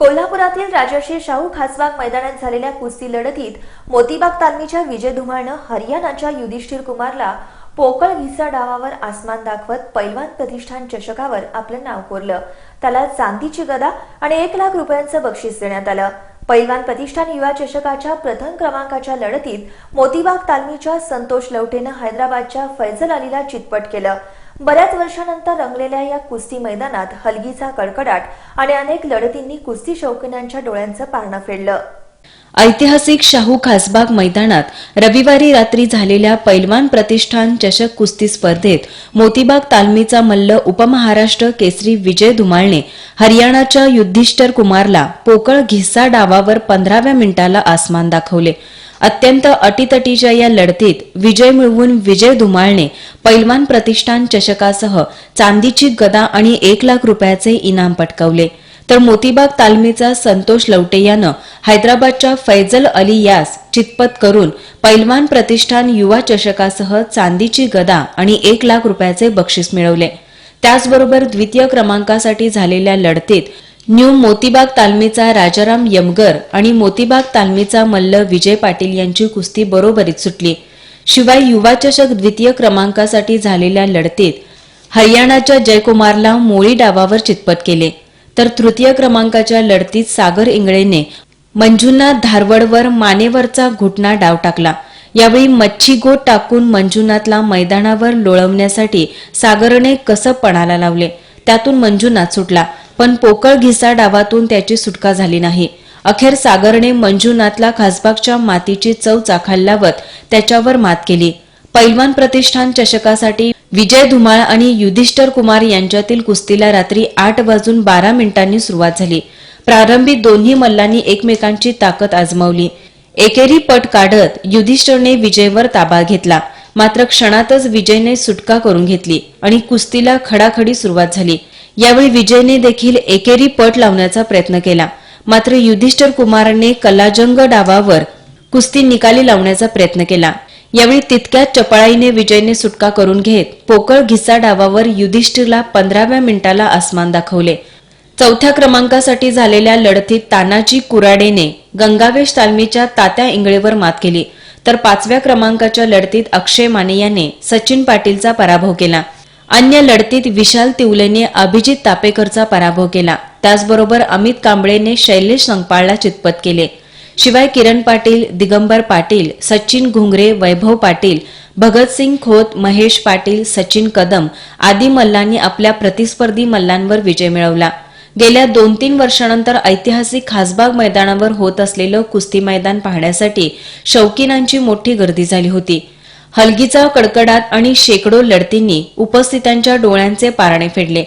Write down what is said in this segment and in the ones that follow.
कोल्हापुरातील राजर्षी शाहू खासबाग मैदानात झालेल्या कुस्ती लढतीत मोतीबाग तालमीच्या विजय धुमाळनं हरियाणाच्या युधिष्ठिर कुमारला पोकळ घिसा डावावर आसमान दाखवत पैलवान प्रतिष्ठान चषकावर आपलं नाव कोरलं. त्याला चांदीची गदा आणि एक लाख रुपयांचं बक्षीस देण्यात आलं. पैलवान प्रतिष्ठान युवा चषकाच्या प्रथम क्रमांकाच्या लढतीत मोतीबाग तालमीच्या संतोष लवटेनं हैदराबादच्या फैजल अलीला चितपट केलं. बऱ्याच वर्षानंतर रंगलेल्या या कुस्ती मैदानात हलगीचा कडकडाट आणि अनेक लढतींनी कुस्ती शौकीनांच्या डोळ्यांचं पारणं फेडलं. ऐतिहासिक शाहू खासबाग मैदानात रविवारी रात्री झालेल्या पैलवान प्रतिष्ठान चषक कुस्ती स्पर्धेत मोतीबाग तालमीचा मल्ल उपमहाराष्ट्र केसरी विजय धुमाळने हरियाणाच्या युद्धिष्ठर कुमारला पोकळ घिस्सा डावावर पंधराव्या मिनिटाला आसमान दाखवले. अत्यंत अटीतटीच्या या लढतीत विजय मिळवून विजय धुमाळने पैलवान प्रतिष्ठान चषकासह चांदीची गदा आणि एक लाख रुपयाचे इनाम पटकावले. तर मोतीबाग तालमीचा संतोष लवटे यानं हैदराबादच्या फैजल अली यास चितपत करून पैलवान प्रतिष्ठान युवा चषकासह चांदीची गदा आणि एक लाख रुपयाचे बक्षीस मिळवले. त्याचबरोबर द्वितीय क्रमांकासाठी झालेल्या लढतीत न्यू मोतीबाग तालमीचा राजाराम यमगर आणि मोतीबाग तालमीचा मल्ल विजय पाटील यांची कुस्ती बरोबरीत सुटली. शिवाय युवा चषक द्वितीय क्रमांकासाठी झालेल्या लढतीत हरियाणाच्या जयकुमारला मोळी डावावर चितपत केले. तर तृतीय क्रमांकाच्या लढतीत सागर इंगळेने मंजुनाथ धारवडवर मानेवरचा घुटना डाव टाकला. यावेळी मच्छी गोट टाकून मंजुनाथला मैदानावर लोळवण्यासाठी सागरने कसब पणाला लावले? त्यातून मंजुनाथ सुटला. पण पोकळ घिसा डावातून त्याची सुटका झाली नाही. अखेर सागरने मंजुनाथला खासबागच्या मातीची चव चाखायलावत त्याच्यावर मात केली. पैलवान प्रतिष्ठान चषकासाठी विजय धुमाळ आणि युधिष्ठर कुमार यांच्यातील कुस्तीला रात्री आठ वाजून बारा मिनिटांनी सुरुवात झाली. प्रारंभी दोन्ही मल्लांनी एकमेकांची ताकद आजमावली. एकेरी पट काढत युधिष्ठरने विजयवर ताबा घेतला. मात्र क्षणातच विजयने सुटका करून घेतली आणि कुस्तीला खडाखडी सुरुवात झाली. यावेळी विजयने देखील एकेरी पट लावण्याचा प्रयत्न केला. मात्र युधिष्ठर कुमारने कलाजंग डावावर कुस्ती निकाली लावण्याचा प्रयत्न केला. यावेळी तितक्याच चपळाईने विजयने सुटका करून घेत पोकळ घिसा डावावर युधिष्ठिरला पंधराव्या मिनिटाला आसमान दाखवले. चौथ्या क्रमांकासाठी झालेल्या लढतीत तानाजी कुराडेने गंगावेश तालमीच्या तात्या इंगळेवर मात केली. तर पाचव्या क्रमांकाच्या लढतीत अक्षय माने याने सचिन पाटीलचा पराभव केला. अन्य लढतीत विशाल तिवलेने अभिजित तापेकरचा पराभव केला. त्याचबरोबर अमित कांबळेने शैलेश संगपाळला चितपत केले. शिवाय किरण पाटील दिगंबर पाटील सचिन घुंगरे वैभव पाटील भगतसिंग खोत महेश पाटील सचिन कदम आदी मल्लांनी आपल्या प्रतिस्पर्धी मल्लांवर विजय मिळवला. गेल्या दोन तीन वर्षानंतर ऐतिहासिक खासबाग मैदानावर होत असलेलं कुस्ती मैदान पाहण्यासाठी शौकीनांची मोठी गर्दी झाली होती. हलगीचा कडकडाट आणि शेकडो लढतींनी उपस्थितांच्या डोळ्यांचे पारणे फेडले.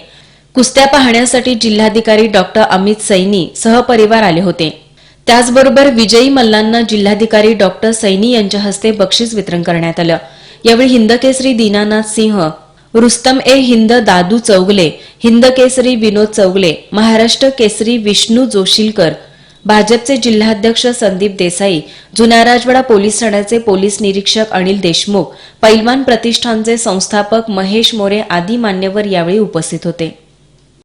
कुस्त्या पाहण्यासाठी जिल्हाधिकारी डॉक्टर अमित सैनी सहपरिवार आले होते. त्याचबरोबर विजयी मल्लांना जिल्हाधिकारी डॉक्टर सैनी यांच्या हस्ते बक्षीस वितरण करण्यात आलं. यावेळी हिंदकेसरी दीनानाथ सिंह रुस्तम ए हिंद दादू चौगले हिंद केसरी विनोद चौगले महाराष्ट्र केसरी विष्णू जोशीलकर भाजपचे जिल्हाध्यक्ष संदीप देसाई जुन्या राजवाडा पोलीस ठाण्याचे पोलीस निरीक्षक अनिल देशमुख पैलवान प्रतिष्ठानचे संस्थापक महेश मोरे आदी मान्यवर यावेळी उपस्थित होते.